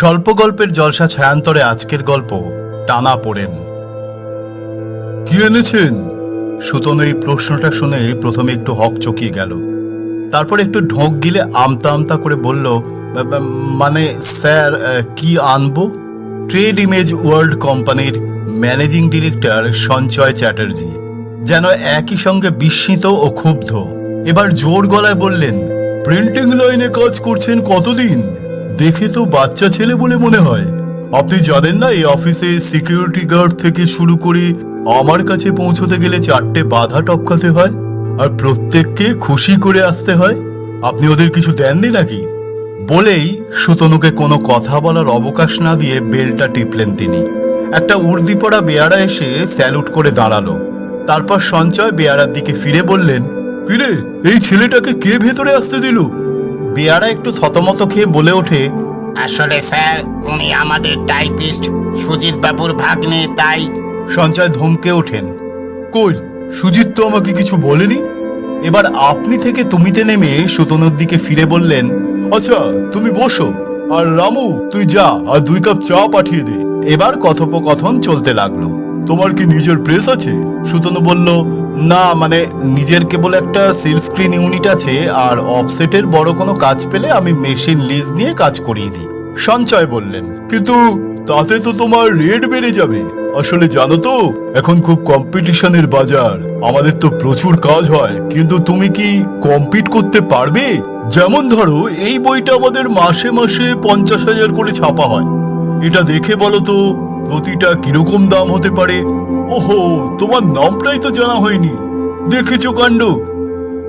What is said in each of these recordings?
স্বল্প গল্পের জলসা ছায়ান্তরে আজকের গল্প টানা পড়েন। কি এনেছেন? সুতন এই প্রশ্নটা শুনে প্রথমে একটু হক চকিয়ে গেল। তারপর একটু ঢোক গিলে আমতা আমতা করে বলল "বা- বা- মানে স্যার কি আনব? ট্রেড ইমেজ ওয়ার্ল্ড কোম্পানির ম্যানেজিং ডিরেক্টর সঞ্চয় চ্যাটার্জি যেন একই সঙ্গে বিস্মিত ও ক্ষুব্ধ। এবার জোর গলায় বললেন প্রিন্টিং লাইনে কাজ করছেন কতদিন? দেখে তো বাচ্চা ছেলে বলে মনে হয়। আপনি জানেন না এই অফিসে সিকিউরিটি গার্ড থেকে শুরু করে আমার কাছে পৌঁছতে গেলে চারটে বাধা টপকাতে হয় আর প্রত্যেককে খুশি করে আসতে হয়। আপনি ওদের কিছু দেননি নাকি? বলেই সুতনুকে কোনো কথা বলার অবকাশ না দিয়ে বেলটা টিপলেন তিনি। একটা উর্দি পড়া বেয়ারা এসে স্যালুট করে দাঁড়াল। তারপর সঞ্চয় বেয়ারার দিকে ফিরে বললেন ফিরে এই ছেলেটাকে কে ভেতরে আসতে দিল? বেয়ারা একটু থতমত খেয়ে বলে ওঠে আসলে স্যার উনি আমাদের টাইপিস্ট সুজিত বাবুর ভাগ্নে তাই। সঞ্চয় ধমকে ওঠেন কই সুজিত তো আমাকে কিছু বলেনি? এবার আপনি থেকে তুমিতে নেমে সুতনুর দিকে ফিরে বললেন আচ্ছা তুমি বসো আর রামু তুই যা আর দুই কাপ চা পাঠিয়ে দে। এবার কথোপকথন চলতে লাগল। তোমার কি নিজের প্রেস আছে? সুতনু বলল, না মানে নিজের কেবল একটা সিল স্ক্রিন ইউনিট আছে, আর অফসেটের বড় কোনো কাজ পেলে আমি মেশিন লিজ নিয়ে কাজ করিয়ে দিই। সঞ্চয় বললেন, কিন্তু তাতে তো তোমার রেট বেড়ে যাবে। আসলে জানো তো, এখন খুব কম্পিটিশনের বাজার। আমাদের তো প্রচুর কাজ হয়, কিন্তু তুমি কি কম্পিট করতে পারবে? যেমন ধরো, এই বইটা আমাদের মাসে মাসে পঞ্চাশ হাজার করে ছাপা হয়। এটা দেখে বলো তো প্রতিটা কীরকম দাম হতে পারে? ওহো, তোমার নামটাই তো জানা হয়নি। দেখেছ কাণ্ড?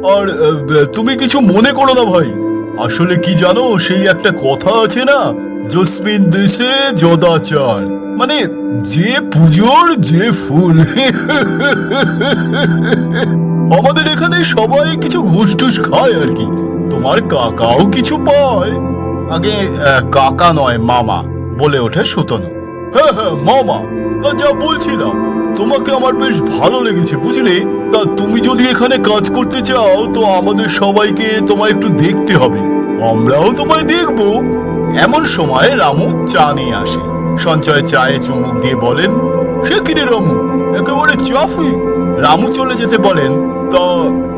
আর তুমি কিছু মনে করো না ভাই। আসলে কি জানো, সেই একটা কথা আছে না, জসমিন দেশে যদাচার। মানে যে পুজোর, যে ফুল। আমাদের এখানে সবাই কিছু ঘুষ টুস খায় আর কি। তোমার কাকাও কিছু পায়। আগে কাকা নয়, মামা, বলে ওঠে সুতনু। হ্যাঁ হ্যাঁ মামা, তা যা বলছিলাম, তোমাকে আমার বেশ ভালো লেগেছে, বুঝলে? তা তুমি যদি এখানে কাজ করতে চাও, তো আমাদের সবাইকে তোমায় একটু দেখতে হবে। আমরাও তোমায় দেখব। এমন সময় রামু চা নিয়ে আসে। সঞ্চয় চায়ে চুমুক দিয়ে বলেন, সে কিরে রামু? একেবারে চাফি? রামু চলে যেতে বলেন, তা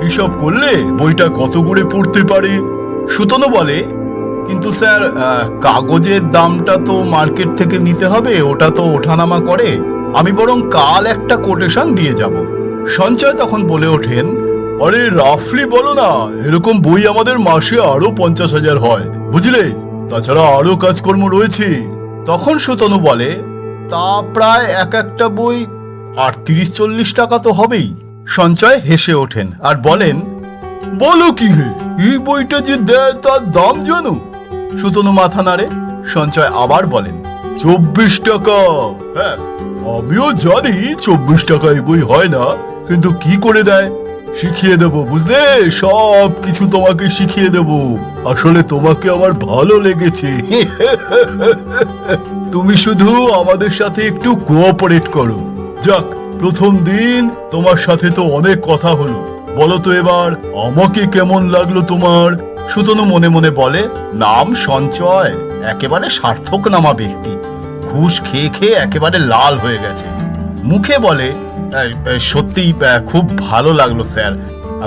হিসাব করলে বইটা কত করে পড়তে পারে? সুতনু বলে কিন্তু স্যার কাগজের দামটা তো মার্কেট থেকে নিতে হবে, ওটা তো ওঠানামা করে। আমি বরং কাল একটা কোটেশন দিয়ে যাব। সঞ্চয় তখন বলে ওঠেন, আরে রাফলি, বলো না, এরকম বই আমাদের মাসে আরও পঞ্চাশ হাজার হয়, বুঝলে? তাছাড়া আরও কাজকর্ম রয়েছে। তখন সুতনু বলে, তা প্রায় এক একটা বই আর আটত্রিশ, চল্লিশ টাকা তো হবেই। সঞ্চয় হেসে ওঠেন আর বলেন, বলো কি হে, এই বইটা যে দেয় তার দাম জানো? সুতনু মাথা নাড়ে, সঞ্চয় আবার বলেন, চব্বিশ টাকা। হ্যাঁ আমিও জানি চব্বিশ টাকা বই হয় না, কিন্তু কি করে দেয়? শিখিয়ে দেব, বুঝলে? সব কিছু তোমাকে শিখিয়ে দেব। আসলে তোমাকে আমার ভালো লেগেছে। তুমি শুধু আমাদের সাথে একটু কোঅপারেট করো। যাক, প্রথম দিন তোমার সাথে তো অনেক কথা হলো। বলো তো এবার, আমাকে কেমন লাগল তোমার? সুতনু মনে মনে বলে নাম সঞ্চয় একেবারে সার্থক নামা ব্যক্তি। ঘুষ খেয়ে খেয়ে একেবারে লাল হয়ে গেছে। মুখে বলে "আহ, আহ, সত্যিই আহ, খুব ভালো লাগল স্যার।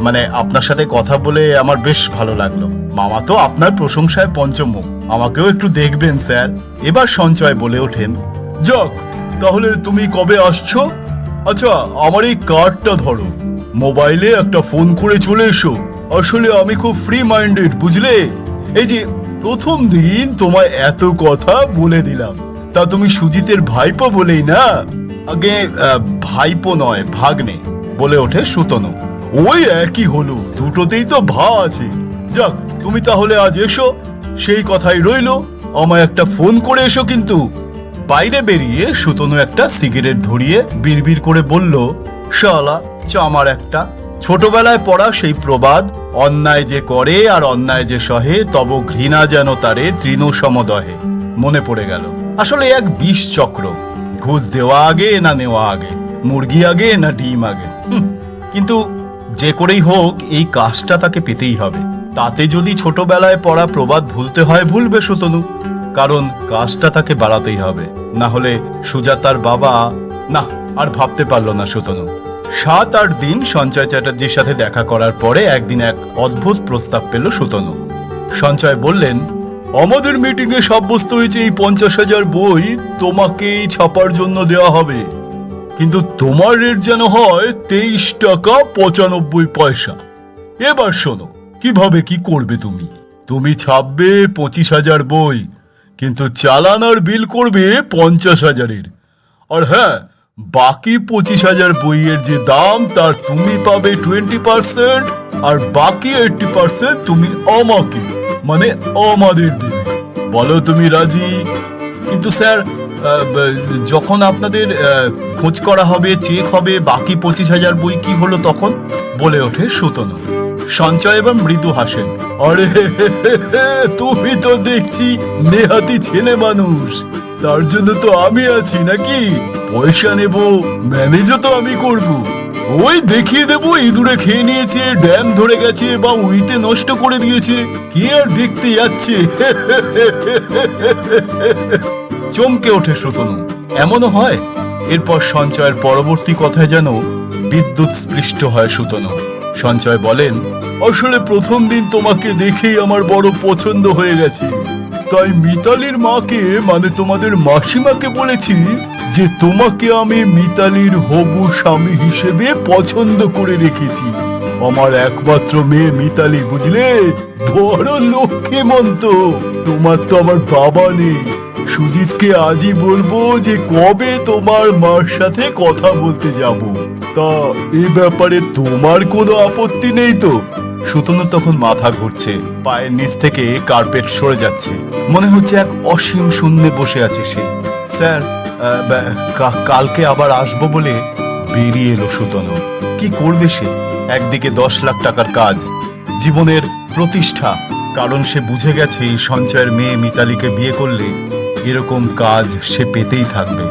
মানে আপনার সাথে কথা বলে আমার বেশ ভালো লাগল। মামা তো আপনার প্রশংসায় পঞ্চমুখ আমাকেও একটু দেখবেন স্যার। এবার সঞ্চয় বলে ওঠেন যাক তাহলে তুমি কবে আসছো? আচ্ছা আমার এই কার্ডটা ধরো। মোবাইলে একটা ফোন করে চলে এসো। আসলে আমি খুব ফ্রি মাইন্ডেড বুঝলে? এই যে প্রথম দিন তোমায় এত কথা বলে দিলাম। তা তুমি সুজিতের ভাইপো বলেই না? আগে ভাইপো নয়, ভাগ্নে বলে ওঠে সুতনু। ওই একই হলো, দুটোতেই তো ভা আছে। যাক, তুমি তাহলে আজ এসো, সেই কথাই রইল। আমায় একটা ফোন করে এসো কিন্তু। বাইরে বেরিয়ে সুতনু একটা সিগারেট ধরিয়ে বিড়বিড় করে বলল, শালা, চামার একটা। ছোটবেলায় পড়া সেই প্রবাদ অন্যায় যে করে আর অন্যায় যে সহে, তব ঘৃণা যেন তারে তৃণ সমদহে। মনে পড়ে গেল, আসলে এক বিষ চক্র। ঘুষ দেওয়া আগে না নেওয়া আগে? মুরগি আগে না ডিম আগে? কিন্তু যে করেই হোক, এই কাজটা তাকে পেতেই হবে। তাতে যদি ছোটবেলায় পড়া প্রবাদ ভুলতে হয়, ভুলবে সুতনু। কারণ কাজটা তাকে বাড়াতেই হবে। না হলে সুজাতার বাবা না, আর ভাবতে পারল না সুতনু। সাত আট দিন সঞ্চয় চ্যাটার্জির সাথে দেখা করার পরে একদিন এক অদ্ভুত প্রস্তাব পেল সুতনু। সঞ্চয় বললেন, আমাদের মিটিং এ সাব্যস্ত হয়েছে এই পঞ্চাশ হাজার বই, তোমাকেই ছাপার জন্য দেওয়া হবে। কিন্তু তোমার রেট যেন হয় তেইশ টাকা পঁচানব্বই পয়সা। এবার শোনো, কীভাবে কি করবে তুমি? তুমি ছাপবে পঁচিশ হাজার বই, কিন্তু চালান আর বিল করবে পঞ্চাশ হাজারের। আর হ্যাঁ বাকি পঁচিশ হাজার বইয়ের যে দাম, তার তুমি পাবে টোয়েন্টি পার্সেন্ট আর বাকি এইটটি পার্সেন্ট তুমি আমাকে মানে আমাদের দেবে। বলো তুমি রাজি? কিন্তু স্যার যখন আপনাদের খোঁজ করা হবে, চেক হবে, বাকি পঁচিশ হাজার বই কি হলো তখন, বলে ওঠে সুতনু। সঞ্চয় এবং মৃদু হাসেন। আরে তুমি তো দেখছি নেহাতি ছেলে মানুষ। তার জন্য তো আমি আছি নাকি? পয়সা নেব, ম্যানেজও তো আমি করব। ওই দেখিয়ে দেবো, ইঁদুরে খেয়ে নিয়েছে, ড্যাম ধরে গেছে বা উইতে নষ্ট করে দিয়েছে। কি আর দেখতে যাচ্ছে? চমকে ওঠে সুতনু এমনও হয়? এরপর সঞ্চয়ের পরবর্তী কথায় যেন বিদ্যুৎ স্পৃষ্ট হয় সুতনু সঞ্চয় বলেন, আসলে প্রথম দিন তোমাকে দেখেই আমার বড় পছন্দ হয়ে গেছে। তাই মিতালির মাকে মানে তোমাদের মাসিমাকে বলেছি যে তোমাকে আমি মিতালির হবু স্বামী হিসেবে পছন্দ করে রেখেছি। আমার একমাত্র মেয়ে মিতালি, বুঝলে? বড় লক্ষ্মীমন্ত। তোমার তো আমার বাবা নেই। সুজিতকে আজই বলব যে কবে তোমার মার সাথে কথা বলতে যাব। তা এ ব্যাপারে তোমার কোনো আপত্তি নেই তো? সুতনু তখন মাথা ঘুরছে, পায়ের নিচ থেকে কার্পেট সরে যাচ্ছে। মনে হচ্ছে এক অসীম শূন্যে বসে আছে সে। স্যার কালকে আবার আসব বলে বেরিয়ে এলো সুতনু। কি করবে সে? একদিকে দশ লাখ টাকার কাজ, জীবনের প্রতিষ্ঠা। কারণ সে বুঝে গেছে সঞ্চয়ের মেয়ে মিতালিকে বিয়ে করলে এরকম কাজ সে পেতেই থাকবে।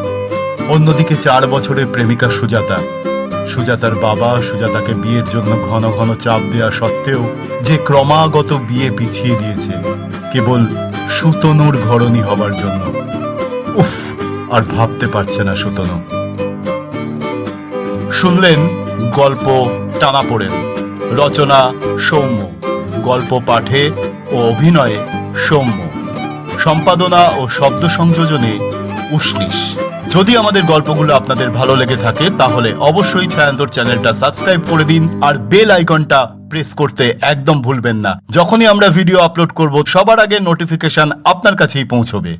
অন্যদিকে চার বছরের প্রেমিকা সুজাতা সুজাতার বাবা সুজাতাকে বিয়ের জন্য ঘন ঘন চাপ দেওয়া সত্ত্বেও যে ক্রমাগত বিয়ে পিছিয়ে দিয়েছে, কেবল সুতনুর ঘরণী হবার জন্য। উফ, আর ভাবতে পারছে না সুতনু। শুনলেন গল্প টানা পড়েন, রচনা সৌম্য, গল্প পাঠে ও অভিনয়ে সৌম্য। সম্পাদনা ও শব্দ সংযোজনে উষ্ণিস যদি আমাদের গল্পগুলো আপনাদের ভালো লেগে থাকে, তাহলে অবশ্যই ছায়ান্তর চ্যানেলটা সাবস্ক্রাইব করে দিন আর বেল আইকনটা প্রেস করতে একদম ভুলবেন না। যখনই আমরা ভিডিও আপলোড করব, সবার আগে নোটিফিকেশন আপনার কাছেই পৌঁছবে।